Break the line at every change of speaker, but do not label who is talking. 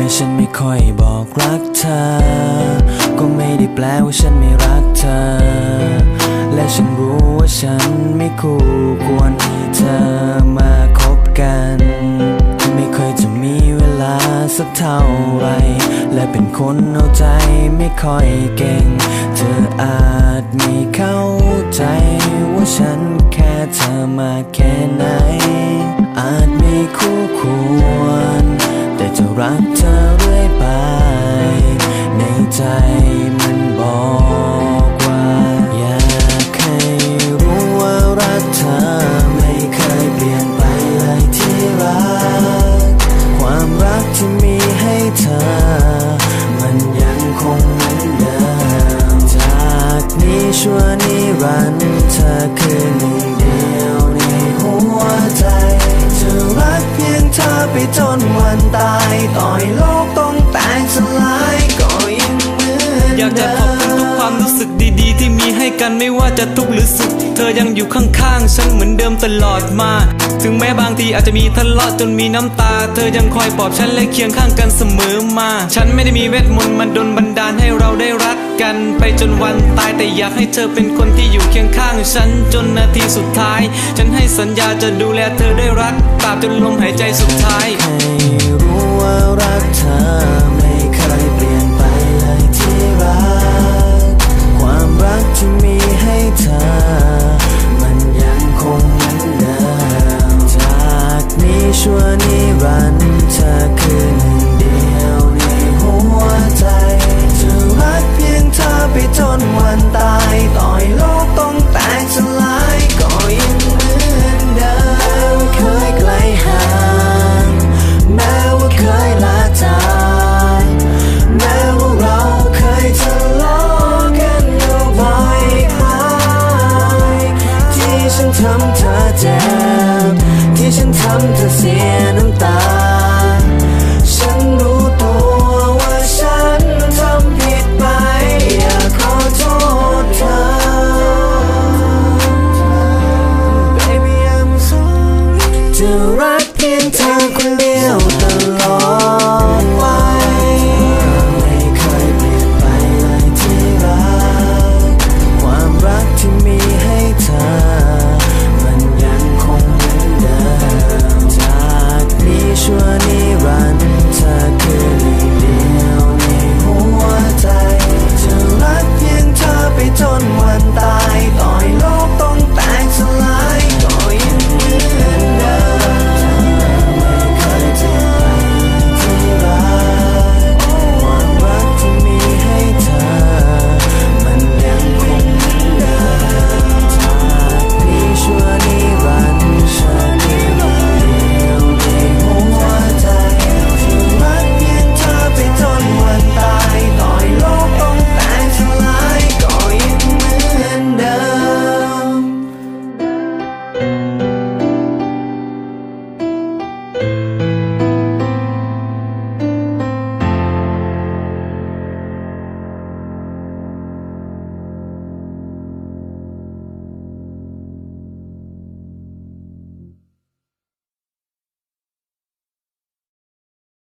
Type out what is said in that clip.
แม้ฉันไม่ค่อยบอกรักเธอ ก็ไม่ได้แปลว่าฉันไม่รักเธอ และฉันรู้ว่าฉันไม่คู่ควรที่เธอมาคบกัน ไม่เคยจะมีเวลาสักเท่าไร และเป็นคนเอาใจไม่ค่อยเก่ง เธออาจไม่เข้าใจว่าฉันแค่เธอมาแค่ไหน อยากจะขอบคุณทุกคว
ามรู้สึกดีๆ ที่มีให้กันไม่ว่าจะทุกข์หรือสุข เธอยังอยู่ข้างๆ ฉันเหมือนเดิมตลอดมา ถึงแม้บางทีอาจจะมีทะเลาะจนมีน้ำตา เธอยังคอยปลอบฉันและเคียงข้างกันเสมอมา ฉันไม่ได้มีเวทมนต์มาดลบันดาลให้เราได้รักกัน ไปจนวันตายแต่อยากให้เธอเป็นคนที่อยู่เคียงข้างฉันจนนาทีสุดท้าย ฉันให้สัญญาจะดูแลเธอได้วยรักตราบจนลมหายใจสุดท้ายใ
ห้รู้ว่ารักเธอไม่เคยเปลี่ยน ชั่วนิรันดร์เธอคือหนึ่งเดียวในหัวใจจะรักเพียงเธอไปจนวันตายต่อยโลกต้องแตกสลายก็ยังเหมือนเดิมเคยไกลห่างแม้ว่าเคยลาจากแม้ว่าเราเคยทะเลาะกันอยู่บ่อยครั้งที่ฉันทำเธอเจ็บ ที่ฉันทำเธอเสียน้ำตา ฉันรู้ตัวว่าฉันทำผิดไป อยากขอโทษเธอ Baby I'm sorry จะรักเพียงเธอ